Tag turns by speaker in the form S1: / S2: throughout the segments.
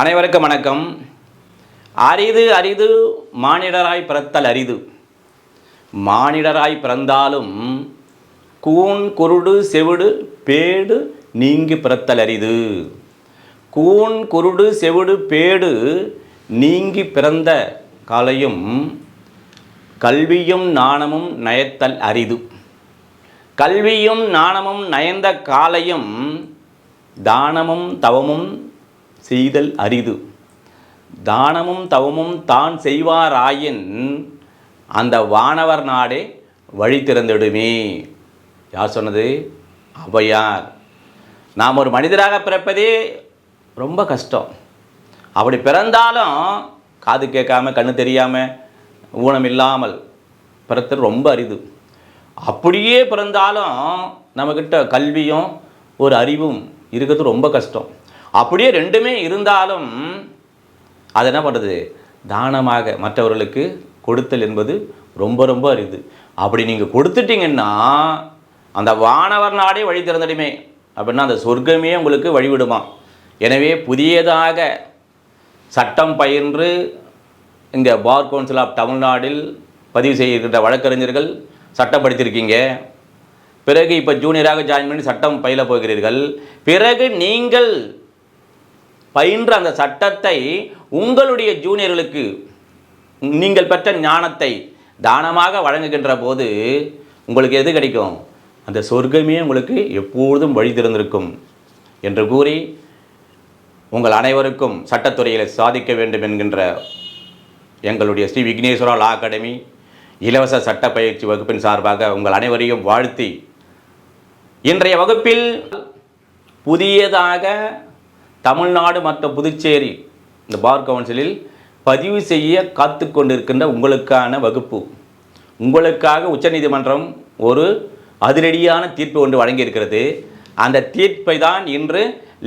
S1: அனைவருக்கும் வணக்கம். அரிது அரிது மானிடராய் பிறத்தல் அரிது. மானிடராய் பிறந்தாலும் கூன் குருடு செவிடு பேடு நீங்கி பிறத்தல் அரிது. கூன் குருடு செவிடு பேடு நீங்கி பிறந்த காலையும் கல்வியும் நாணமும் நயத்தல் அரிது. கல்வியும் நாணமும் நயந்த காலையும் தானமும் தவமும் செய்தல் அரிது. தானமும் தவமும் தான் செய்வாராயின் அந்த வானவர் நாடே வழி திறந்திடுமே. யார் சொன்னது? அவையார் நாம் ஒரு மனிதராக பிறப்பதே ரொம்ப கஷ்டம். அப்படி பிறந்தாலும் காது கேட்காம கண்ணு தெரியாமல் ஊனம் இல்லாமல் பிறத்தது ரொம்ப அரிது. அப்படியே பிறந்தாலும் நம்மக்கிட்ட கல்வியும் ஒரு அறிவும் இருக்கிறது ரொம்ப கஷ்டம். அப்படியே ரெண்டுமே இருந்தாலும் அது என்ன பண்ணுறது தானமாக மற்றவர்களுக்கு கொடுத்தல் என்பது ரொம்ப ரொம்ப அரிது. அப்படி நீங்கள் கொடுத்துட்டீங்கன்னா அந்த வானவர் நாடே வழி திறந்துடுமே அப்படின்னா அந்த சொர்க்கமே உங்களுக்கு வழிவிடுமா? எனவே புதியதாக சட்டம் பயின்று இங்கே பார் கவுன்சில் ஆஃப் தமிழ்நாடில் பதிவு செய்திருக்கின்ற வழக்கறிஞர்கள் சட்டம் படித்திருக்கீங்க பிறகு இப்போ ஜூனியராக ஜாயின் பண்ணி சட்டம் பயில போகிறீர்கள். பிறகு நீங்கள் பயின்ற அந்த சட்டத்தை உங்களுடைய ஜூனியர்களுக்கு நீங்கள் பெற்ற ஞானத்தை தானமாக வழங்குகின்ற போது உங்களுக்கு எது கிடைக்கும்? அந்த சொர்க்கமே உங்களுக்கு எப்பொழுதும் வழி திறந்திருக்கும் என்று கூறி உங்கள் அனைவருக்கும் சட்டத்துறையில் சாதிக்க வேண்டும் என்கின்ற எங்களுடைய ஸ்ரீ விக்னேஸ்வரா லா அகாடமி இலவச சட்ட பயிற்சி வகுப்பின் சார்பாக உங்கள் அனைவரையும் வாழ்த்தி இன்றைய வகுப்பில் புதியதாக தமிழ்நாடு மற்ற புதுச்சேரி இந்த பார் கவுன்சிலில் பதிவு செய்ய காத்து கொண்டிருக்கின்ற உங்களுக்கான வகுப்பு. உங்களுக்காக உச்சநீதிமன்றம் ஒரு அதிரடியான தீர்ப்பு ஒன்று வழங்கியிருக்கிறது. அந்த தீர்ப்பை தான் இன்று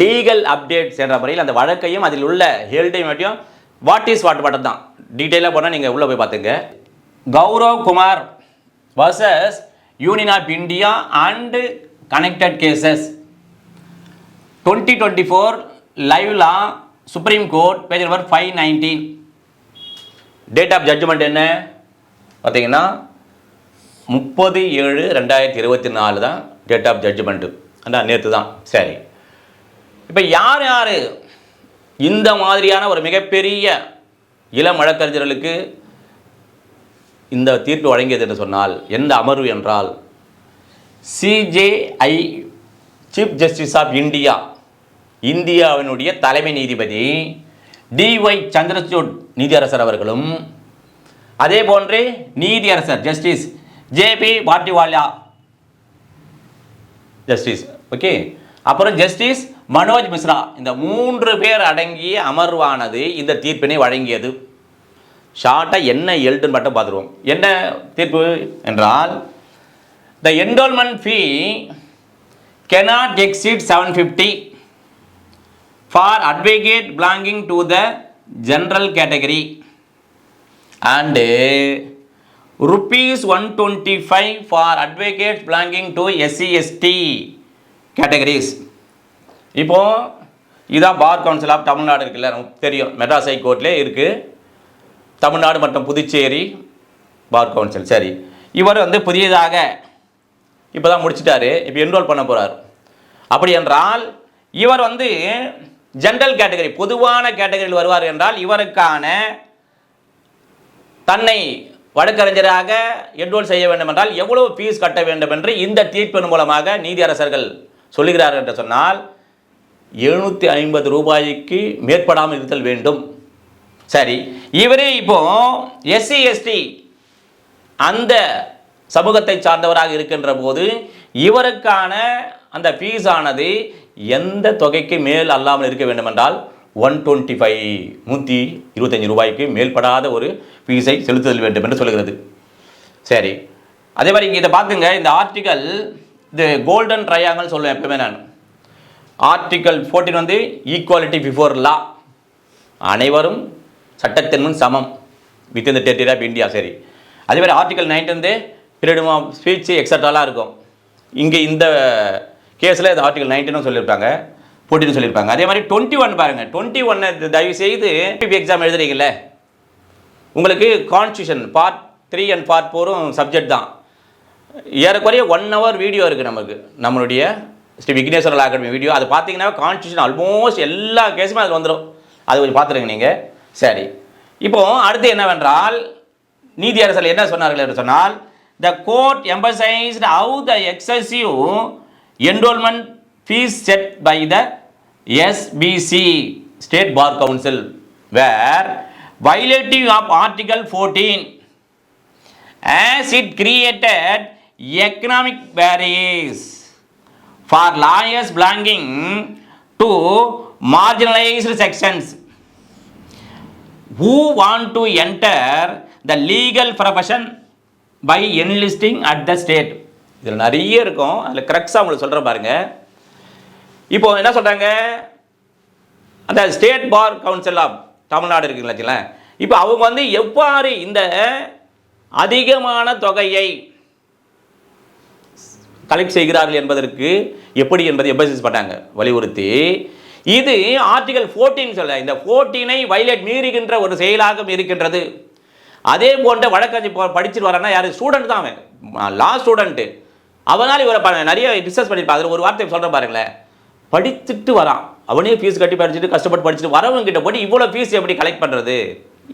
S1: லீகல் அப்டேட்ஸ் என்ற முறையில் அந்த வழக்கையும் அதில் உள்ள ஹெல்டையும் மட்டும் வாட் இஸ் வாட் மட்டும் தான். டீட்டெயிலாக போனால் நீங்கள் உள்ளே போய் பார்த்துங்க. Gaurav Kumar versus Union of India and connected cases twenty twenty four LiveLaw Supreme Court page number five nineteen date of judgment என்ன? பார்த்தீங்கன்னா முப்பது ஏழு ரெண்டாயிரத்தி இருபத்தி நாலு தான் டேட் ஆஃப் ஜட்ஜ்மெண்ட்டு அந்த நேற்று தான் சரி. இப்போ யார் யார் இந்த மாதிரியான ஒரு மிகப்பெரிய இளம் வழக்கறிஞர்களுக்கு இந்த தீர்ப்பு வழங்கியது என்று சொன்னால் எந்த அமர்வு என்றால் CJI chief justice of India இந்தியாவினுடைய தலைமை நீதிபதி டிஒய் சந்திரசூட் நீதியரசர் அவர்களும் அதே போன்று நீதியரசர் justice JB Pardiwala justice okay? அப்புறம் ஜஸ்டிஸ் மனோஜ் மிஸ்ரா இந்த மூன்று பேர் அடங்கிய அமர்வானது இந்த தீர்ப்பினை வழங்கியது. ஷார்ட்டாக என்ன எழுதுன்னு மட்டும் பார்த்துருவோம். என்ன தீர்ப்பு என்றால் the enrolment fee cannot exceed seven fifty 750 for advocate belonging to the general category. And uh, rupees 125 for advocates belonging to SC ST categories. இப்போ இதுதான் பார் கவுன்சில் ஆஃப் தமிழ்நாடு இருக்குல்ல நமக்கு தெரியும். மெட்ராஸ் ஹை கோர்ட்லேயே இருக்குது தமிழ்நாடு மற்றும் புதுச்சேரி பார் கவுன்சில் சரி. இவர் வந்து புதியதாக இப்போ தான் முடிச்சிட்டாரு. இப்போ என்ரோல் பண்ண போகிறார் அப்படி என்றால் இவர் வந்து ஜென்ரல் கேட்டகரி பொதுவான கேட்டகரியில் வருவார் என்றால் இவருக்கான தன்னை வழக்கறிஞராக என்ரோல் செய்ய வேண்டும் என்றால் எவ்வளவு ஃபீஸ் கட்ட வேண்டும் என்று இந்த தீர்ப்பின் மூலமாக நீதியரசர்கள் சொல்லுகிறார்கள் என்று சொன்னால் எழுநூற்றி ஐம்பது ரூபாய்க்கு மேற்படாமல் இருத்தல் வேண்டும். சரி இவரே இப்போ எஸ்சி எஸ்டி அந்த சமூகத்தை சார்ந்தவராக இருக்கின்ற போது இவருக்கான அந்த ஃபீஸ் ஆனது எந்த தொகைக்கு மேல் அல்லாமல் இருக்க வேண்டுமென்றால் ஒன் டுவெண்ட்டி ஃபைவ் நூற்றி இருபத்தஞ்சி ரூபாய்க்கு மேல்படாத ஒரு ஃபீஸை செலுத்துதல் வேண்டும் என்று சொல்கிறது சரி. அதே மாதிரி இங்கே இதை பார்த்துங்க. இந்த ஆர்டிக்கல் இது கோல்டன் ட்ரையாங்கல் சொல்லுவேன் எப்பவுமே நான். ஆர்டிக்கல் ஃபோர்டீன் வந்து ஈக்குவாலிட்டி பிஃபோர் லா அனைவரும் சட்டத்தின் முன் சமம். வித் இந்த டெரிட்டரி ஆஃப் இந்தியா சரி. அதே மாதிரி ஆர்டிக்கல் நைன்ட் வந்து ஃப்ரீடம் ஆஃப் ஸ்பீச் எக்ஸட்ராலாம் இருக்கும். இங்கே இந்த கேஸில் இது ஆர்டிகல் நைன்டீனும் சொல்லியிருப்பாங்க போட்டின்னு சொல்லியிருப்பாங்க. அதே மாதிரி டுவெண்ட்டி ஒன் பாருங்கள் டுவெண்ட்டி ஒன்னை தயவு செய்து பிபி எக்ஸாம் எழுதுறீங்கல்ல உங்களுக்கு constitution part three and part ஃபோரும் subject தான். ஏறக்குறைய ஒன் ஹவர் வீடியோ இருக்குது நமக்கு. நம்மளுடைய ஸ்ரீ விக்னேஸ்வரல் அகாடமி வீடியோ அது பார்த்தீங்கன்னா கான்ஸ்டியூஷன் ஆல்மோஸ்ட் எல்லா கேஸுமே அதில் வந்துடும் அது கொஞ்சம் பார்த்துருங்க நீங்கள் சரி. இப்போ அடுத்து என்னவென்றால் நீதி அரசர் என்ன சொன்னார்கள் என்று சொன்னால் the court emphasised how the excessive enrollment fees set by the SBC State Bar Council where violating of Article 14 as it created economic barriers for lawyers belonging to marginalized sections who want to enter the legal profession by enlisting at the state. இதில் நிறைய இருக்கும். அதில் கரெக்டாக உங்களுக்கு சொல்கிறேன் பாருங்க. இப்போ என்ன சொல்கிறாங்க அந்த state bar council of Tamil Nadu இருக்குங்களா வச்சுங்களேன் இப்போ அவங்க வந்து எவ்வாறு இந்த அதிகமான தொகையை கலெக்ட் செய்கிறார்கள் என்பதற்கு எப்படி என்பதை எம்பசிஸ் பண்ணாங்க. வலியுறுத்தி. இது ஆர்டிகல் 14 சொல்ல இந்த ஃபோர்டீனை வைலேட் மீறுகின்ற ஒரு செயலாக இருக்கின்றது. அதே போன்ற வழக்கறிஞர் படிச்சுட்டு வரான்னா யார்? ஸ்டூடெண்ட் தான் அவன். லா ஸ்டூடெண்ட்டு அவனால் இவரை நிறைய டிஸ்கஸ் பண்ணியிருப்பா அதில் ஒரு வார்த்தை சொல்கிறேன் பாருங்களேன். படிச்சுட்டு வரான். அவனே ஃபீஸ் கட்டி படிச்சுட்டு கஷ்டப்பட்டு படிச்சுட்டு வரவங்க கிட்ட போய் இவ்வளோ ஃபீஸ் எப்படி கலெக்ட் பண்ணுறது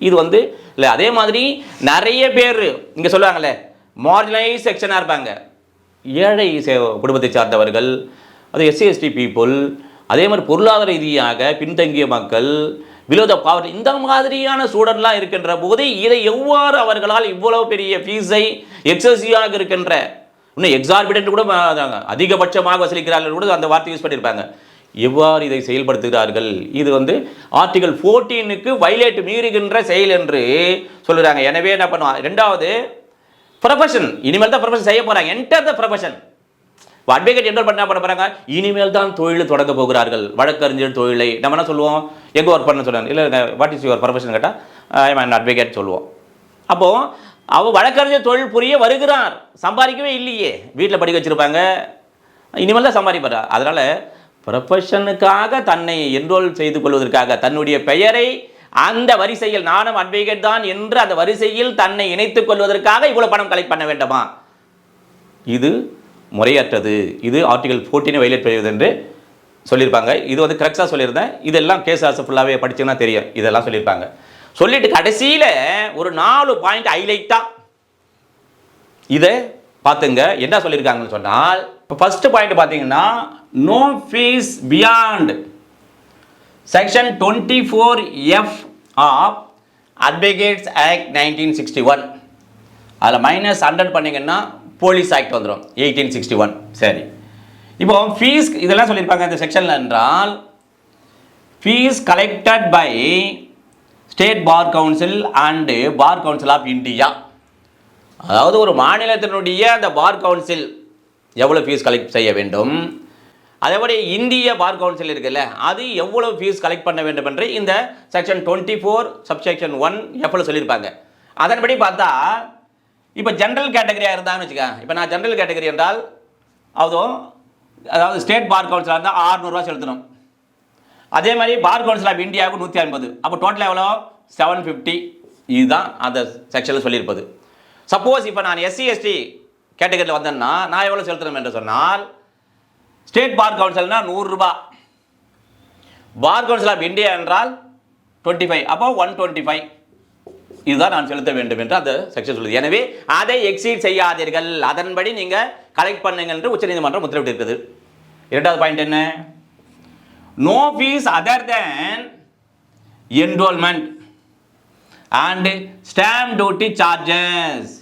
S1: இது வந்து இல்லை அதே மாதிரி நிறைய பேர் இங்கே சொல்லுவாங்கல்ல மார்ஜினலைஸ் செக்ஷனாக இருப்பாங்க. ஏழை குடும்பத்தை சார்ந்தவர்கள் அது எஸ்சிஎஸ்டி பீப்புள் அதே மாதிரி பொருளாதார ரீதியாக பின்தங்கிய மக்கள் விலோத பாவர்ட்டி இந்த மாதிரியான ஸ்டூடெண்ட்லாம் இருக்கின்ற போது இதை எவ்வாறு அவர்களால் இவ்வளவு பெரிய ஃபீஸை எக்ஸசிவாக இருக்கின்ற இன்னும் எக்ஸார்பிடன்ட் கூட அதிகபட்சமாக வசூலிக்கிறார்கள் கூட அந்த வார்த்தை யூஸ் பண்ணியிருப்பாங்க. எவ்வாறு இதை செயல்படுத்துகிறார்கள்? இது வந்து ஆர்டிகல் ஃபோர்டீனுக்கு வைலேட் மீறுகின்ற செயல் என்று சொல்லுறாங்க. எனவே என்ன பண்ணுவாங்க ரெண்டாவது ப்ரொஃபஷன் இனிமேல் தான் ப்ரொஃபஷன் செய்ய போகிறாங்க என்டர் த ப்ரொஃபஷன் அட்வொகேட் என்ன பண்ண பண்ண போகிறாங்க இனிமேல் தான் தொழில் தொடங்க போகிறார்கள். வழக்கறிஞர் தொழிலை நம்ம என்ன சொல்லுவோம்? எங்கே ஒர்க் பண்ண சொல்லுவாங்க இல்லை வாட் இஸ் யுவர் ப்ரொஃபஷன் கேட்டால் ஐ அன் அட்வொகேட் சொல்லுவோம். அப்போது அவள் வழக்கறிஞர் தொழில் புரிய வருகிறார். சம்பாதிக்கவே இல்லையே. வீட்டில் படிக்க வச்சுருப்பாங்க. இனிமேல் தான் சம்பாதிப்பார்? அதனால் ப்ரொஃபஷனுக்காக தன்னை என்ரோல் செய்து கொள்வதற்காக தன்னுடைய பெயரை அந்த வரிசையில் நானும் அட்வொகேட் தான் என்று அந்த வரிசையில் தன்னை இணைத்துக் கொள்வதற்காக இவ்வளோ பணம் கலெக்ட் பண்ண வேண்டுமா? இது முறையற்றது. இது ஆர்டிகல் 14 வைலேட் செய்வது என்று சொல்லியிருப்பாங்க. இது வந்து கரெக்டாக சொல்லியிருந்தேன். இதெல்லாம் கேஸ் ஆசை ஃபுல்லாகவே படிச்சுன்னா தெரியும். இதெல்லாம் சொல்லியிருப்பாங்க. சொல்லிட்டு கடைசியில் ஒரு நாலு பாயிண்ட் ஹைலைட்டாக இதை பார்த்துங்க. என்ன சொல்லியிருக்காங்கன்னு சொன்னால் இப்போ ஃபஸ்ட்டு பாயிண்ட் பார்த்தீங்கன்னா no fees beyond section twenty four F of advocates act nineteen sixty one அதில் மைனஸ் ஹண்ட்ரட் பண்ணிங்கன்னா போலீஸ் ஆக்ட் வந்துடும் எயிட்டீன் சிக்ஸ்டி ஒன் சரி. இப்போ ஃபீஸ் இதெல்லாம் சொல்லியிருப்பாங்க இந்த செக்ஷனில் என்றால் fees collected by state bar council and bar council of India அதாவது ஒரு மாநிலத்தினுடைய அந்த பார் கவுன்சில் எவ்வளோ ஃபீஸ் கலெக்ட் செய்ய வேண்டும்? அதேபடி இந்திய பார் கவுன்சில் இருக்குல்ல அது எவ்வளோ ஃபீஸ் கலெக்ட் பண்ண வேண்டும் என்று இந்த section twenty four subsection one எவ்வளோ சொல்லியிருப்பாங்க. அதன்படி பார்த்தா இப்போ ஜென்ரல் கேட்டகரியாக இருந்தான்னு வச்சுக்கேன் இப்போ நான் ஜென்ரல் கேட்டகரி என்றால் அதுவும் அதாவது ஸ்டேட் பார் கவுன்சிலாக இருந்தால் ஆறுநூறுவா செலுத்தணும். அதே மாதிரி பார் கவுன்சில் ஆஃப் இந்தியாவுக்கு நூற்றி ஐம்பது. அப்போ டோட்டல் எவ்வளோ செவன் ஃபிஃப்டி இதுதான் அந்த செக்ஷனில் சொல்லியிருப்பது. சப்போஸ் இப்போ நான் எஸ்சி எஸ்டி கேட்டகரியில் வந்தேன்னா நான் எவ்வளோ செலுத்தணும் என்று சொன்னால் ஸ்டேட் பார் கவுன்சில்னால் நூறுரூபா பார் கவுன்சில் ஆஃப் இந்தியா என்றால் டுவெண்ட்டி ஃபைவ் அப்போ ஒன் டுவெண்ட்டி ஃபைவ் இதுதான் நான் செலுத்த வேண்டும் என்று அந்த செக்ஷன் சொல்லுது. எனவே அதை எக்ஸீட் செய்யாதீர்கள். அதன்படி நீங்கள் கலெக்ட் பண்ணுங்கள் என்று உச்சநீதிமன்றம் உத்தரவிட்டிருக்குது இரண்டாவது பாயிண்ட் என்ன? No fees other than enrolment and stamp duty charges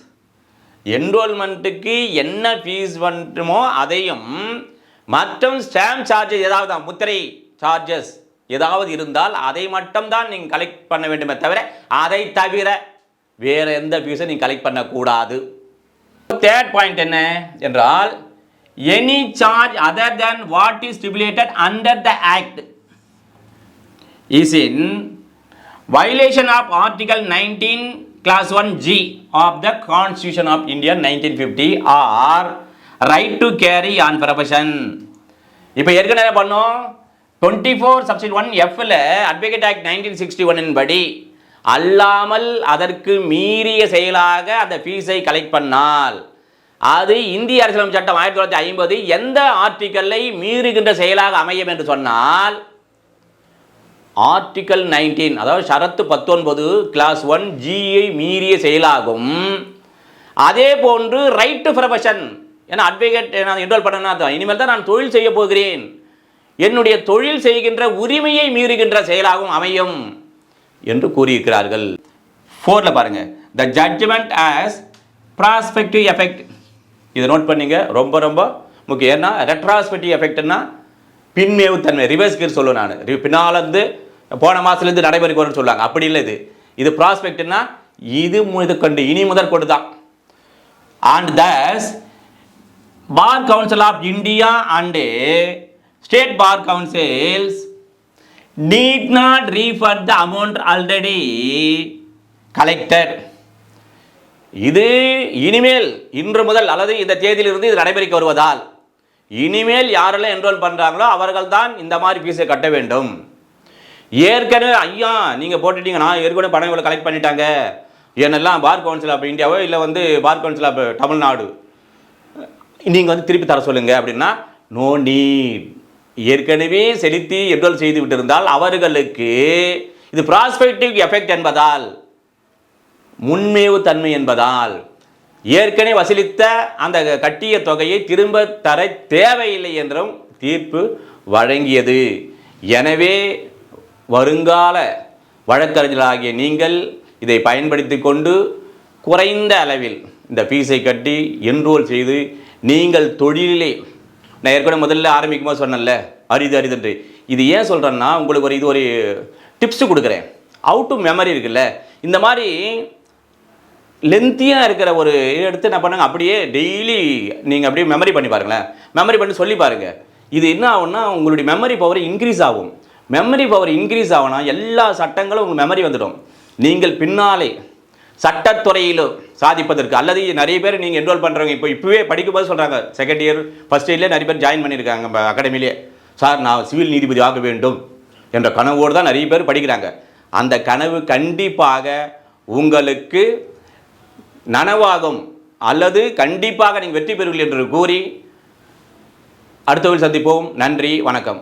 S1: என்ரோல்மெண்ட்டுக்கு என்ன ஃபீஸ் பண்ணுமோ அதையும் மற்றும் ஸ்டாம்ப் சார்ஜஸ் ஏதாவது தான், முத்திரை சார்ஜஸ் ஏதாவது இருந்தால் அதை மட்டும்தான் நீங்கள் கலெக்ட் பண்ண வேண்டுமே தவிர அதை தவிர வேறு எந்த ஃபீஸும் நீங்கள் கலெக்ட் பண்ணக்கூடாது. தேர்ட் பாயிண்ட் என்ன? என்றால் any charge other than what is stipulated under the act is in violation of article nineteen clause one G of the constitution of India nineteen fifty or right to carry on profession இப்போ ஏற்கனவே பண்ணோம்? Twenty four சப்சிட் one எஃப்ல advocate act nineteen sixty one படி அல்லாமல் அதற்கு மீறிய செயலாக அந்த ஃபீஸை கலெக்ட் பண்ணால் அது இந்திய அரசியலமைப்பு சட்டம் ஆயிரத்தி தொள்ளாயிரத்தி ஐம்பது எந்த ஆர்டிக்கலை மீறுகின்ற செயலாக அமையும் என்று சொன்னால் ஆர்டிக்கல் நைன்டீன் அதாவது ஷரத்து பத்தொன்பது கிளாஸ் ஒன் ஜியை மீறிய செயலாகும். அதே போன்று ரைட் டு ப்ரொஃபஷன் ஏன்னா அட்வொகேட் நான் என்ரோல் பண்ணனா இனிமேல் தான் நான் தொழில் செய்ய போகிறேன். என்னுடைய தொழில் செய்கின்ற உரிமையை மீறுகின்ற செயலாகவும் அமையும் என்று கூறியிருக்கிறார்கள். ஃபோரில் பாருங்கள் the judgment as prospective effect இதை நோட் பண்ணிங்க. ரொம்ப ரொம்ப முக்கியம். ஏன்னா ரெட்ராஸ்பெக்டிவ் எஃபெக்ட்னா பின்மேவுத்தன்மை ரிவர்ஸ் கீர் சொல்லுவேன் நான். ரி- பின்னால இருந்து போன மாதத்துலேருந்து நடைமுறைக்கு வரும்னு சொல்லுவாங்க. அப்படி இல்லை இது. இது ப்ராஸ்பெக்ட்னா இது முதற்கொண்டு இனி முதற் கொண்டு தான். And thus bar council of India and state bar councils need not refund the amount already collected. இது இனிமேல் இன்று முதல் அல்லது இந்த தேதியிலிருந்து இது நடைமுறைக்கு வருவதால் இனிமேல் யாரெல்லாம் என்ரோல் பண்ணுறாங்களோ அவர்கள் தான் இந்த மாதிரி ஃபீஸை கட்ட வேண்டும். ஏற்கனவே ஐயா நீங்கள் போட்டுட்டீங்க நான் ஏற்கனவே பணம் இவ்வளோ கலெக்ட் பண்ணிட்டாங்க. என்னெல்லாம் பார் கவுன்சில் ஆஃப் இந்தியாவோ இல்லை வந்து பார் கவுன்சில் ஆஃப் தமிழ்நாடு நீங்கள் வந்து திருப்பி தர சொல்லுங்கள் அப்படின்னா நோ நீட் ஏற்கனவே செலுத்தி என்ரோல் செய்து விட்டிருந்தால் அவர்களுக்கு இது ப்ராஸ்பெக்டிவ் எஃபெக்ட் என்பதால் முன்மேவு தன்மை என்பதால் ஏற்கனவே வசூலித்த அந்த கட்டிய தொகையை திரும்ப தர தேவையில்லை என்றும் தீர்ப்பு வழங்கியது. எனவே வருங்கால வழக்கறிஞர்களாகிய நீங்கள் இதை பயன்படுத்தி கொண்டு குறைந்த அளவில் இந்த ஃபீஸை கட்டி என்ரோல் செய்து நீங்கள் தொழிலிலே நான் ஏற்கனவே முதல்ல ஆரம்பிக்கும் போது சொன்னேன்ல அரிது அரிதுன்று இது ஏன் சொல்கிறேன்னா உங்களுக்கு ஒரு இது ஒரு டிப்ஸ் கொடுக்குறேன். அவுட் டு மெமரி இருக்குல்ல. இந்த மாதிரி லென்த்தியாக இருக்கிற ஒரு இது எடுத்து என்ன பண்ணுங்க அப்படியே டெய்லி நீங்கள் அப்படியே மெமரி பண்ணி பாருங்களேன். மெமரி பண்ணி சொல்லி பாருங்கள் இது என்ன ஆகும்னா உங்களுடைய மெமரி பவர் இன்க்ரீஸ் ஆகும். மெமரி பவர் இன்க்ரீஸ் ஆகுனா எல்லா சட்டங்களும் உங்கள் மெமரி வந்துடும். நீங்கள் பின்னாலே சட்டத்துறையிலும் சாதிப்பதற்கு அல்லது நிறைய பேர் நீங்கள் என்ரோல் பண்ணுறவங்க இப்போ இப்போவே படிக்கும்போது சொல்கிறாங்க செகண்ட் இயர் ஃபஸ்ட் இயர்லேயே நிறைய பேர் ஜாயின் பண்ணியிருக்காங்க நம்ம அகாடமிலே சார் நான் சிவில் நீதிபதி ஆக வேண்டும் என்ற கனவோடு தான் நிறைய பேர் படிக்கிறாங்க. அந்த கனவு கண்டிப்பாக உங்களுக்கு நனவாகும் அல்லது கண்டிப்பாக நீங்கள் வெற்றி பெறுவீர்கள் என்று கூறி அடுத்த சந்திப்போம். நன்றி வணக்கம்.